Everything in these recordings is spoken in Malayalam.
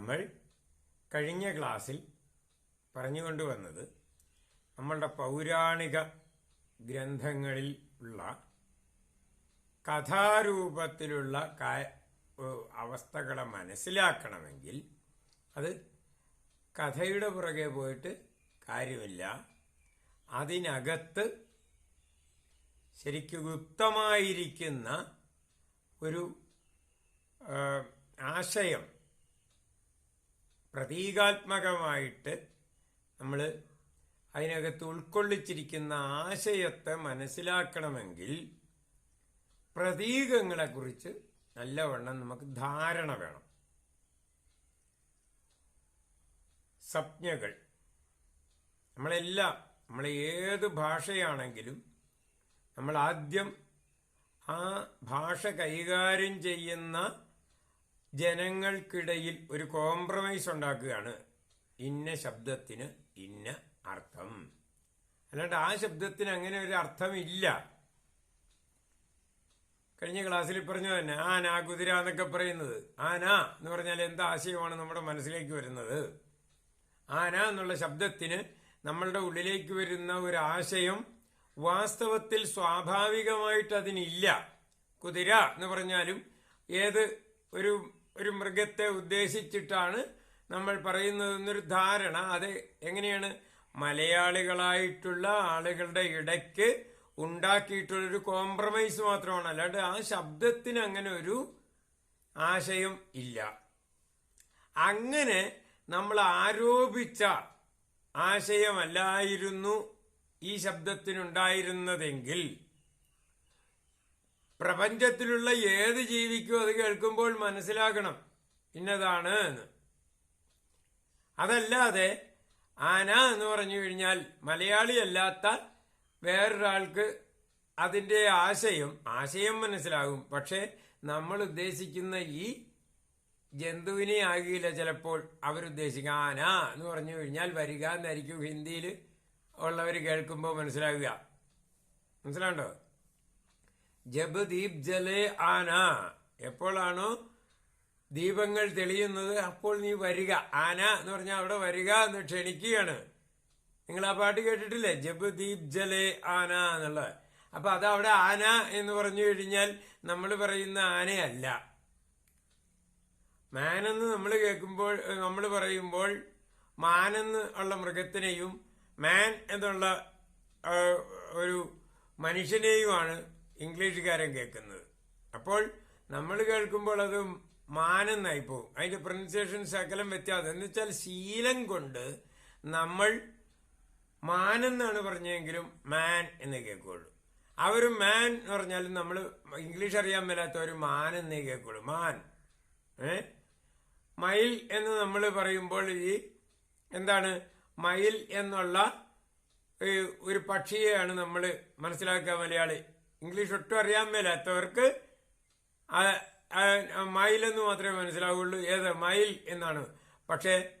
നമ്മൾ കഴിഞ്ഞ ക്ലാസ്സിൽ പറഞ്ഞുകൊണ്ടുവന്നത് നമ്മളുടെ പൗരാണിക ഗ്രന്ഥങ്ങളിൽ ഉള്ള കഥാരൂപത്തിലുള്ള അവസ്ഥകളെ മനസ്സിലാക്കണമെങ്കിൽ അത് കഥയുടെ പുറകെ പോയിട്ട് കാര്യമില്ല. അതിനകത്ത് ശരിക്കും ഗുപ്തമായിരിക്കുന്ന ഒരു ആശയം പ്രതീകാത്മകമായിട്ട് നമ്മൾ അതിനകത്ത് ഉൾക്കൊള്ളിച്ചിരിക്കുന്ന ആശയത്തെ മനസ്സിലാക്കണമെങ്കിൽ പ്രതീകങ്ങളെക്കുറിച്ച് നല്ലവണ്ണം നമുക്ക് ധാരണ വേണം. സ്വപ്നകൾ നമ്മളെല്ലാം നമ്മൾ ഏത് ഭാഷയാണെങ്കിലും നമ്മൾ ആദ്യം ആ ഭാഷ കൈകാര്യം ചെയ്യുന്ന ജനങ്ങൾക്കിടയിൽ ഒരു കോംപ്രമൈസ് ഉണ്ടാക്കുകയാണ്. ഇന്ന ശബ്ദത്തിന് ഇന്ന അർത്ഥം. അല്ലാണ്ട് ആ ശബ്ദത്തിന് അങ്ങനെ ഒരു അർത്ഥമില്ല. കഴിഞ്ഞ ക്ലാസ്സിൽ പറഞ്ഞു തന്നെ ആന കുതിര എന്നൊക്കെ പറയുന്നത്. ആന എന്ന് പറഞ്ഞാൽ എന്ത് ആശയമാണ് നമ്മുടെ മനസ്സിലേക്ക് വരുന്നത്? ആന എന്നുള്ള ശബ്ദത്തിന് നമ്മളുടെ ഉള്ളിലേക്ക് വരുന്ന ഒരു ആശയം വാസ്തവത്തിൽ സ്വാഭാവികമായിട്ട് അതിനില്ല. കുതിര എന്ന് പറഞ്ഞാലും ഏത് ഒരു ഒരു മൃഗത്തെ ഉദ്ദേശിച്ചിട്ടാണ് നമ്മൾ പറയുന്നത് എന്നൊരു ധാരണ. അത് എങ്ങനെയാണ്? മലയാളികളായിട്ടുള്ള ആളുകളുടെ ഇടയ്ക്ക് ഉണ്ടാക്കിയിട്ടുള്ളൊരു കോംപ്രമൈസ് മാത്രമാണ്. അല്ലാണ്ട് ആ ശബ്ദത്തിന് അങ്ങനെ ഒരു ആശയം ഇല്ല. അങ്ങനെ നമ്മൾ ആരോപിച്ച ആശയമല്ലായിരുന്നു ഈ ശബ്ദത്തിനുണ്ടായിരുന്നതെങ്കിൽ പ്രപഞ്ചത്തിലുള്ള ഏത് ജീവിക്കും അത് കേൾക്കുമ്പോൾ മനസ്സിലാക്കണം ഇന്നതാണ് എന്ന്. അതല്ലാതെ ആന എന്ന് പറഞ്ഞു കഴിഞ്ഞാൽ മലയാളിയല്ലാത്ത വേറൊരാൾക്ക് അതിന്റെ ആശയം ആശയം മനസ്സിലാകും. പക്ഷേ നമ്മൾ ഉദ്ദേശിക്കുന്ന ഈ ജന്തുവിനെ ആകില്ല ചിലപ്പോൾ അവരുദ്ദേശിക്കുക ആന എന്ന് പറഞ്ഞു കഴിഞ്ഞാൽ വരിക എന്നായിരിക്കും ഹിന്ദിയിൽ ഉള്ളവർ കേൾക്കുമ്പോൾ മനസ്സിലാകുക. മനസ്സിലാണ്ടോ ജബ് ദീപ് ജലേ ആന. എപ്പോഴാണോ ദീപങ്ങൾ തെളിയുന്നത് അപ്പോൾ നീ വരിക. ആന എന്ന് പറഞ്ഞാൽ അവിടെ വരിക എന്ന് ക്ഷണിക്കുകയാണ്. നിങ്ങൾ ആ പാട്ട് കേട്ടിട്ടില്ലേ? ജബ് ദീപ് ജലേ ആന എന്നുള്ളത് അപ്പൊ അത് അവിടെ ആന എന്ന് പറഞ്ഞു കഴിഞ്ഞാൽ നമ്മൾ പറയുന്ന ആനയല്ല. മാനെന്ന് നമ്മൾ കേൾക്കുമ്പോൾ നമ്മൾ പറയുമ്പോൾ മാനെന്ന് ഉള്ള മൃഗത്തിനെയും മാൻ എന്നുള്ള ഒരു മനുഷ്യനെയുമാണ് ഇംഗ്ലീഷുകാരൻ കേൾക്കുന്നത്. അപ്പോൾ നമ്മൾ കേൾക്കുമ്പോൾ അത് മാനെന്നായി പോകും. അതിന്റെ പ്രൊനൗൺസിയേഷൻ ശകലം വ്യത്യാസം. എന്ന് വെച്ചാൽ ശീലം കൊണ്ട് നമ്മൾ മാനെന്നാണ് പറഞ്ഞെങ്കിലും മാൻ എന്ന് കേൾക്കുള്ളൂ അവർ മാൻ എന്ന് പറഞ്ഞാൽ നമ്മൾ ഇംഗ്ലീഷ് അറിയാൻ മേലാത്തവർ മാൻ എന്നേ കേൾക്കുള്ളൂ മാൻ ഏ? മയിൽ എന്ന് നമ്മൾ പറയുമ്പോൾ ഈ എന്താണ്? മയിൽ എന്നുള്ള ഒരു പക്ഷിയെയാണ് നമ്മൾ മനസ്സിലാക്കുക മലയാളി. ഇംഗ്ലീഷ് ഒട്ടും അറിയാൻ മേലാത്തവർക്ക് മയിൽ എന്ന് മാത്രമേ മനസ്സിലാവുള്ളൂ. ഏത്? മയിൽ എന്നാണ്. പക്ഷേ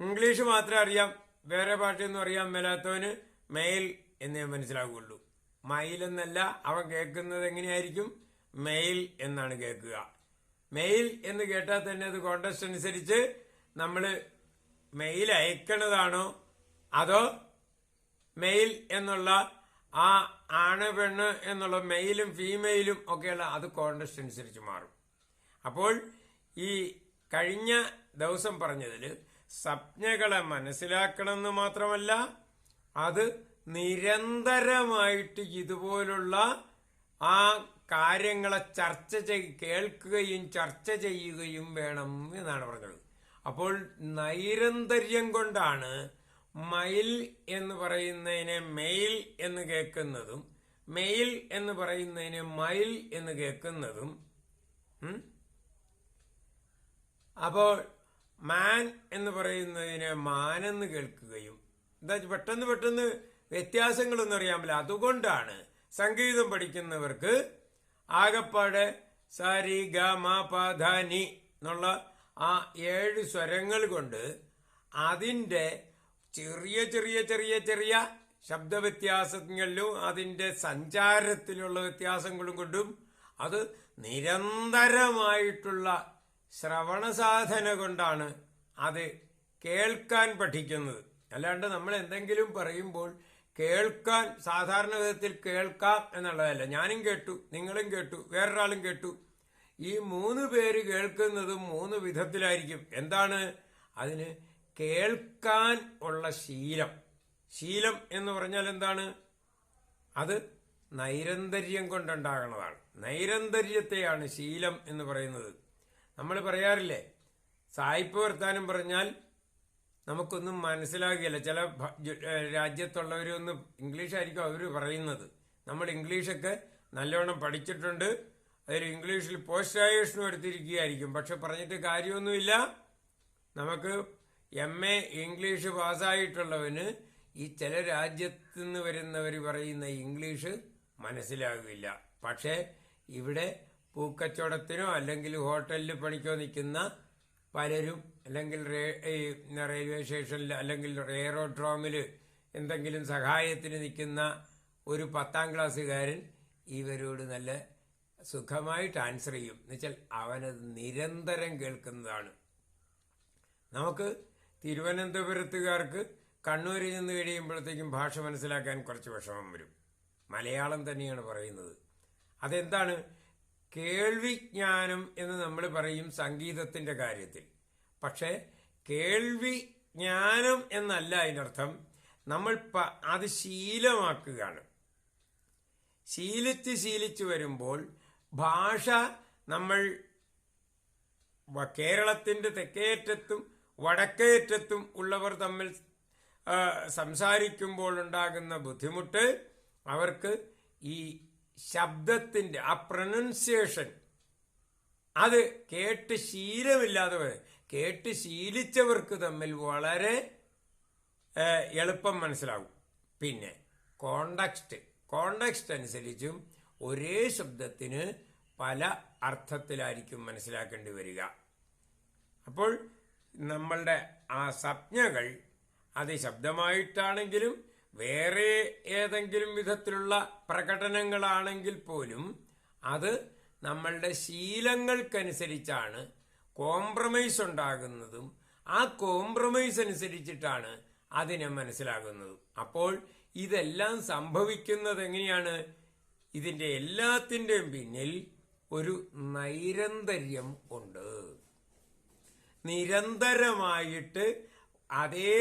ഇംഗ്ലീഷ് മാത്രം അറിയാം. വേറെ ഭാഷയൊന്നും അറിയാൻ മേലാത്തവന് മെയിൽ എന്നേ മനസ്സിലാവുള്ളൂ. മയിൽ എന്നല്ല. അവൻ കേൾക്കുന്നത് എങ്ങനെയായിരിക്കും? മെയിൽ എന്നാണ് കേൾക്കുക. മെയിൽ എന്ന് കേട്ടാൽ തന്നെ അത് കോണ്ടസ്റ്റ് അനുസരിച്ച് നമ്മൾ മെയിൽ അയക്കണതാണോ അതോ മെയിൽ എന്നുള്ള ആ ആണ് പെണ്ണ് എന്നുള്ള മെയിലും ഫീമെയിലും ഒക്കെയുള്ള അത് കോണ്ടസ്റ്റ് അനുസരിച്ച് മാറും. അപ്പോൾ ഈ കഴിഞ്ഞ ദിവസം പറഞ്ഞതിൽ സംജ്ഞകളെ മനസ്സിലാക്കണമെന്ന് മാത്രമല്ല അത് നിരന്തരമായിട്ട് ഇതുപോലുള്ള ആ കാര്യങ്ങളെ ചർച്ച ചെയ് കേൾക്കുകയും ചർച്ച ചെയ്യുകയും വേണം എന്നാണ് പറഞ്ഞത്. അപ്പോൾ നൈരന്തര്യം കൊണ്ടാണ് മയിൽ എന്ന് പറയുന്നതിനെ മെയിൽ എന്ന് കേൾക്കുന്നതും മെയിൽ എന്ന് പറയുന്നതിനെ മയിൽ എന്ന് കേൾക്കുന്നതും അപ്പോൾ മാൻ എന്ന് പറയുന്നതിനെ മാനെന്ന് കേൾക്കുകയും എന്താ പെട്ടെന്ന് പെട്ടെന്ന് വ്യത്യാസങ്ങളൊന്നും അറിയാമല്ല അതുകൊണ്ടാണ് സംഗീതം പഠിക്കുന്നവർക്ക് ആകപ്പാടെ സാരി ഗ മ പ ധ നി എന്നുള്ള ആ ഏഴ് സ്വരങ്ങൾ കൊണ്ട് അതിന്റെ ചെറിയ ചെറിയ ചെറിയ ചെറിയ ശബ്ദവ്യത്യാസങ്ങളിലും അതിന്റെ സഞ്ചാരത്തിലുള്ള വ്യത്യാസങ്ങളും കൊണ്ടും അത് നിരന്തരമായിട്ടുള്ള ശ്രവണ സാധന കൊണ്ടാണ് അത് കേൾക്കാൻ പഠിക്കുന്നത്. അല്ലാണ്ട് നമ്മൾ എന്തെങ്കിലും പറയുമ്പോൾ കേൾക്കാൻ സാധാരണ വിധത്തിൽ കേൾക്കാം എന്നുള്ളതല്ല. ഞാനും കേട്ടു നിങ്ങളും കേട്ടു വേറൊരാളും കേട്ടു. ഈ മൂന്ന് പേര് കേൾക്കുന്നതും മൂന്ന് വിധത്തിലായിരിക്കും. എന്താണ്? അതിന് കേൾക്കാൻ ഉള്ള ശീലം. ശീലം എന്ന് പറഞ്ഞാൽ എന്താണ്? അത് നൈരന്തര്യം കൊണ്ടുണ്ടാകുന്നതാണ് നൈരന്തര്യത്തെയാണ് ശീലം എന്ന് പറയുന്നത്. നമ്മൾ പറയാറില്ലേ? സായിപ്പ് വർത്താനം പറഞ്ഞാൽ നമുക്കൊന്നും മനസ്സിലാകില്ല ചില രാജ്യത്തുള്ളവരൊന്നും ഇംഗ്ലീഷായിരിക്കും അവർ പറയുന്നത്. നമ്മൾ ഇംഗ്ലീഷൊക്കെ നല്ലോണം പഠിച്ചിട്ടുണ്ട്. അതിൽ ഇംഗ്ലീഷിൽ പോസ്റ്റ് ഗ്രാജുവേഷനും എടുത്തിരിക്കുകയായിരിക്കും. പക്ഷെ പറഞ്ഞിട്ട് കാര്യമൊന്നുമില്ല. നമുക്ക് എം എ ഇംഗ്ലീഷ് പാസ്സായിട്ടുള്ളവന് ഈ ചില രാജ്യത്തു നിന്ന് വരുന്നവർ പറയുന്ന ഇംഗ്ലീഷ് മനസ്സിലാകില്ല പക്ഷേ ഇവിടെ പൂക്കച്ചവടത്തിനോ അല്ലെങ്കിൽ ഹോട്ടലിൽ പണിക്കോ നിൽക്കുന്ന പലരും അല്ലെങ്കിൽ റെയിൽവേ സ്റ്റേഷനിൽ അല്ലെങ്കിൽ എയറോഡ്രോമിൽ എന്തെങ്കിലും സഹായത്തിന് നിൽക്കുന്ന ഒരു പത്താം ക്ലാസ്സുകാരൻ ഇവരോട് നല്ല സുഖമായിട്ട് ആൻസർ ചെയ്യും. എന്നുവെച്ചാൽ അവനത് നിരന്തരം കേൾക്കുന്നതാണ്. നമുക്ക് തിരുവനന്തപുരത്തുകാർക്ക് കണ്ണൂരിൽ നിന്ന് കഴിയുമ്പോഴത്തേക്കും ഭാഷ മനസ്സിലാക്കാൻ കുറച്ച് വിഷമം വരും. മലയാളം തന്നെയാണ് പറയുന്നത്. അതെന്താണ്? കേൾവിജ്ഞാനം എന്ന് നമ്മൾ പറയും സംഗീതത്തിന്റെ കാര്യത്തിൽ. പക്ഷേ കേൾവി ജ്ഞാനം എന്നല്ല അതിനർത്ഥം. നമ്മൾ അത് ശീലമാക്കുകയാണ്. ശീലിച്ച് ശീലിച്ച് വരുമ്പോൾ ഭാഷ നമ്മൾ കേരളത്തിന്റെ തെക്കേയറ്റത്തും വടക്കേയറ്റത്തും ഉള്ളവർ തമ്മിൽ സംസാരിക്കുമ്പോൾ ഉണ്ടാകുന്ന ബുദ്ധിമുട്ട് അവർക്ക് ഈ ശബ്ദത്തിന്റെ ആ പ്രൊനൗൺസിയേഷൻ അത് കേട്ട് ശീലമില്ലാതെ വരും. കേട്ട് ശീലിച്ചവർക്ക് തമ്മിൽ വളരെ എളുപ്പം മനസ്സിലാകും പിന്നെ കോണ്ടക്സ്റ്റ് കോണ്ടക്സ്റ്റ് അനുസരിച്ചും ഒരേ ശബ്ദത്തിന് പല അർത്ഥത്തിലായിരിക്കും മനസ്സിലാക്കേണ്ടി വരിക അപ്പോൾ നമ്മളുടെ ആ സംജ്ഞകൾ അത് ശബ്ദമായിട്ടാണെങ്കിലും വേറെ ഏതെങ്കിലും വിധത്തിലുള്ള പ്രകടനങ്ങളാണെങ്കിൽ പോലും അത് നമ്മളുടെ ശീലങ്ങൾക്കനുസരിച്ചാണ് കോംപ്രമൈസ് ഉണ്ടാകുന്നതും ആ കോംപ്രമൈസ് അനുസരിച്ചിട്ടാണ് അതിനെ മനസ്സിലാകുന്നതും. അപ്പോൾ ഇതെല്ലാം സംഭവിക്കുന്നത് എങ്ങനെയാണ്? ഇതിന്റെ എല്ലാത്തിന്റെയും പിന്നിൽ ഒരു നൈരന്തര്യം ഉണ്ട്. നിരന്തരമായിട്ട് അതേ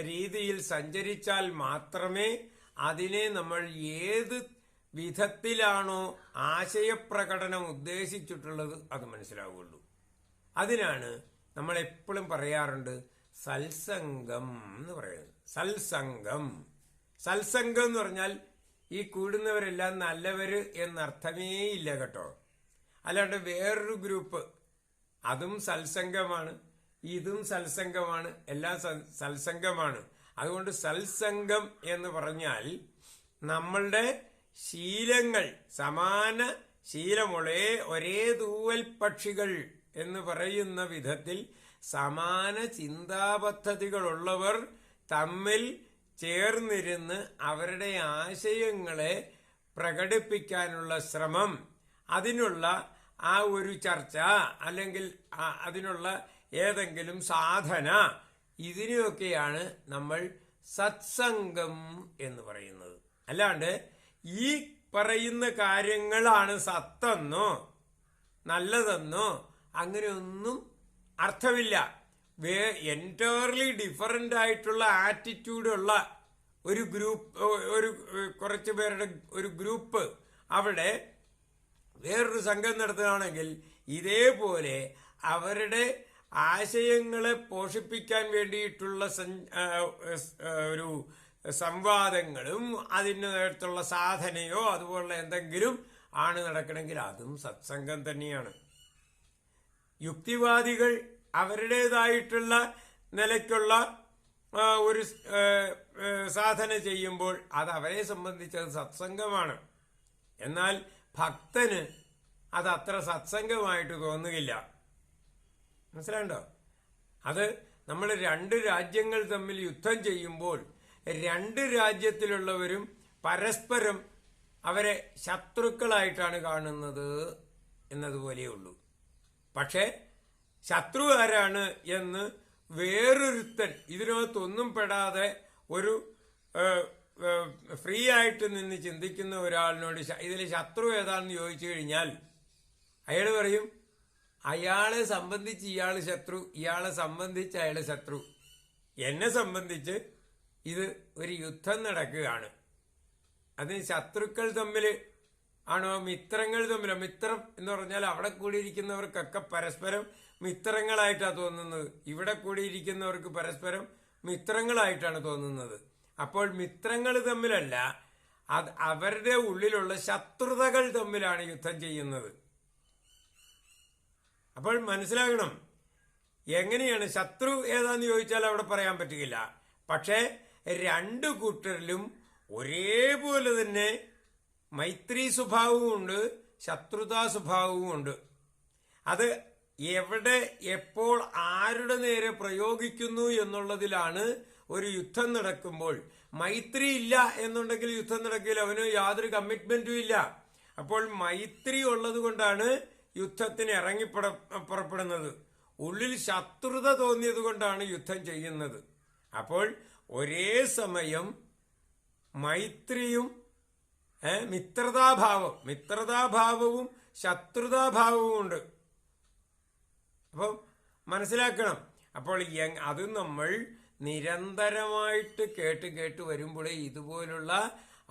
രീതിയിൽ സഞ്ചരിച്ചാൽ മാത്രമേ അതിനെ നമ്മൾ ഏത് വിധത്തിലാണോ ആശയപ്രകടനം ഉദ്ദേശിച്ചിട്ടുള്ളത് അത് മനസ്സിലാവുള്ളൂ. അതിനാണ് നമ്മൾ എപ്പോഴും പറയാറുണ്ട് സത്സംഗം എന്ന് പറയുന്നത്. സത്സംഗം. സത്സംഗം എന്ന് പറഞ്ഞാൽ ഈ കൂടുന്നവരെല്ലാം നല്ലവര് എന്നർത്ഥമേ ഇല്ല കേട്ടോ. അല്ലാണ്ട് വേറൊരു ഗ്രൂപ്പ് അതും സത്സംഗമാണ്. ഇതും സത്സംഗമാണ്. എല്ലാം സത്സംഗമാണ്. അതുകൊണ്ട് സത്സംഗം എന്ന് പറഞ്ഞാൽ നമ്മളുടെ ശീലങ്ങൾ സമാന ശീലമുള്ള ഒരേ തൂവൽ പക്ഷികൾ എന്ന് പറയുന്ന വിധത്തിൽ സമാന ചിന്താപദ്ധതികളുള്ളവർ തമ്മിൽ ചേർന്നിരുന്ന് അവരുടെ ആശയങ്ങളെ പ്രകടിപ്പിക്കാനുള്ള ശ്രമം. അതിനുള്ള ആ ഒരു ചർച്ച അല്ലെങ്കിൽ അതിനുള്ള ഏതെങ്കിലും സാധന ഇതിനെയൊക്കെയാണ് നമ്മൾ സത്സംഗം എന്ന് പറയുന്നത്. അല്ലാണ്ട് ഈ പറയുന്ന കാര്യങ്ങളാണ് സത്തെന്നോ നല്ലതെന്നോ അങ്ങനെയൊന്നും അർത്ഥമില്ല. വേ എന്റയർലി ഡിഫറന്റ് ആയിട്ടുള്ള ആറ്റിറ്റ്യൂഡുള്ള ഒരു ഗ്രൂപ്പ് ഒരു കുറച്ച് പേരുടെ ഒരു ഗ്രൂപ്പ് അവിടെ വേറൊരു സംഘം നടത്തുകയാണെങ്കിൽ ഇതേപോലെ അവരുടെ ആശയങ്ങളെ പോഷിപ്പിക്കാൻ വേണ്ടിയിട്ടുള്ള ഒരു സംവാദങ്ങളും അതിനകത്തുള്ള സാധനയോ അതുപോലുള്ള എന്തെങ്കിലും ആണ് നടക്കണമെങ്കിൽ അതും സത്സംഗം തന്നെയാണ്. യുക്തിവാദികൾ അവരുടേതായിട്ടുള്ള നിലയ്ക്കുള്ള ഒരു സാധന ചെയ്യുമ്പോൾ അത് അവരെ സംബന്ധിച്ചത് സത്സംഗമാണ്. എന്നാൽ ഭക്തന് അത് അത്ര സത്സംഗമായിട്ട് തോന്നുകയില്ല മനസ്സിലാണ്ടോ അത് നമ്മൾ രണ്ട് രാജ്യങ്ങൾ തമ്മിൽ യുദ്ധം ചെയ്യുമ്പോൾ രണ്ട് രാജ്യത്തിലുള്ളവരും പരസ്പരം അവരെ ശത്രുക്കളായിട്ടാണ് കാണുന്നത് എന്നതുപോലെയുള്ളൂ പക്ഷേ ശത്രു ആരാണ് എന്ന് വേറൊരുത്തൻ ഇതിനകത്തൊന്നും പെടാതെ ഒരു ഫ്രീ ആയിട്ട് നിന്ന് ചിന്തിക്കുന്ന ഒരാളിനോട് ഇതിൽ ശത്രു ഏതാണെന്ന് ചോദിച്ചു കഴിഞ്ഞാൽ അയാൾ പറയും അയാളെ സംബന്ധിച്ച് ഇയാൾ ശത്രു ഇയാളെ സംബന്ധിച്ച് അയാൾ ശത്രു. എന്നെ സംബന്ധിച്ച് ഇത് ഒരു യുദ്ധം നടക്കുകയാണ്. അതിന് ശത്രുക്കൾ തമ്മിൽ ആണോ മിത്രങ്ങൾ തമ്മിലോ? മിത്രം എന്ന് പറഞ്ഞാൽ അവിടെ കൂടിയിരിക്കുന്നവർക്കൊക്കെ പരസ്പരം മിത്രങ്ങളായിട്ടാണ് തോന്നുന്നത്. ഇവിടെ കൂടിയിരിക്കുന്നവർക്ക് പരസ്പരം മിത്രങ്ങളായിട്ടാണ് തോന്നുന്നത്. അപ്പോൾ മിത്രങ്ങൾ തമ്മിലല്ല അത് അവരുടെ ഉള്ളിലുള്ള ശത്രുതകൾ തമ്മിലാണ് യുദ്ധം ചെയ്യുന്നത്. അപ്പോൾ മനസ്സിലാകണം എങ്ങനെയാണ് ശത്രു ഏതാന്ന് ചോദിച്ചാൽ അവിടെ പറയാൻ പറ്റുകയില്ല. പക്ഷേ രണ്ടു കൂട്ടരിലും ഒരേപോലെ തന്നെ മൈത്രി സ്വഭാവവും ഉണ്ട് ശത്രുതാ സ്വഭാവവും ഉണ്ട്. അത് എവിടെ എപ്പോൾ ആരുടെ നേരെ പ്രയോഗിക്കുന്നു എന്നുള്ളതിലാണ് ഒരു യുദ്ധം നടക്കുമ്പോൾ മൈത്രി ഇല്ല എന്നുണ്ടെങ്കിൽ യുദ്ധം നടക്കില്ല. അവന് യാതൊരു കമ്മിറ്റ്മെന്റും ഇല്ല. അപ്പോൾ മൈത്രി ഉള്ളത് കൊണ്ടാണ് യുദ്ധത്തിന് ഇറങ്ങിപ്പുറ പുറപ്പെടുന്നത്. ഉള്ളിൽ ശത്രുത തോന്നിയത് കൊണ്ടാണ് യുദ്ധം ചെയ്യുന്നത്. അപ്പോൾ ഒരേ സമയം മൈത്രിയും മിത്രതാഭാവം മിത്രതാഭാവവും ശത്രുതാഭാവവും ഉണ്ട്. അപ്പം മനസ്സിലാക്കണം. അപ്പോൾ അത് നമ്മൾ നിരന്തരമായിട്ട് കേട്ട് കേട്ട് വരുമ്പോഴേ ഇതുപോലുള്ള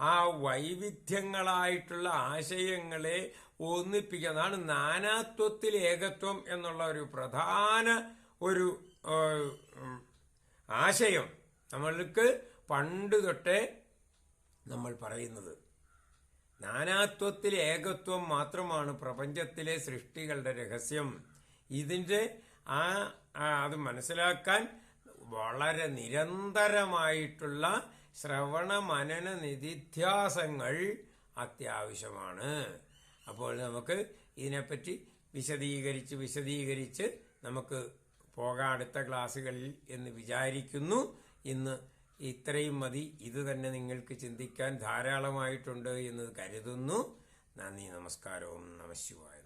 ആ വൈവിധ്യങ്ങളായിട്ടുള്ള ആശയങ്ങളെ ഒന്നിപ്പിക്കുക അതാണ് നാനാത്വത്തിൽ ഏകത്വം എന്നുള്ള ഒരു പ്രധാന ഒരു ആശയം നമ്മൾക്ക് പണ്ട് തൊട്ടേ നമ്മൾ പറയുന്നത്. നാനാത്വത്തിൽ ഏകത്വം മാത്രമാണ് പ്രപഞ്ചത്തിലെ സൃഷ്ടികളുടെ രഹസ്യം. ഇതിന്റെ ആ ആ, അത് മനസ്സിലാക്കാൻ വളരെ നിരന്തരമായിട്ടുള്ള ശ്രവണ മനന നിധിധ്യാസങ്ങൾ അത്യാവശ്യമാണ്. അപ്പോൾ നമുക്ക് ഇതിനെപ്പറ്റി വിശദീകരിച്ച് വിശദീകരിച്ച് നമുക്ക് പോകാം അടുത്ത ക്ലാസ്സുകളിൽ എന്ന് വിചാരിക്കുന്നു. ഇന്ന് ഇത്രയും മതി. ഇത് തന്നെ നിങ്ങൾക്ക് ചിന്തിക്കാൻ ധാരാളമായിട്ടുണ്ട് എന്ന് കരുതുന്നു. നന്ദി നമസ്കാരവും. നമശിവായ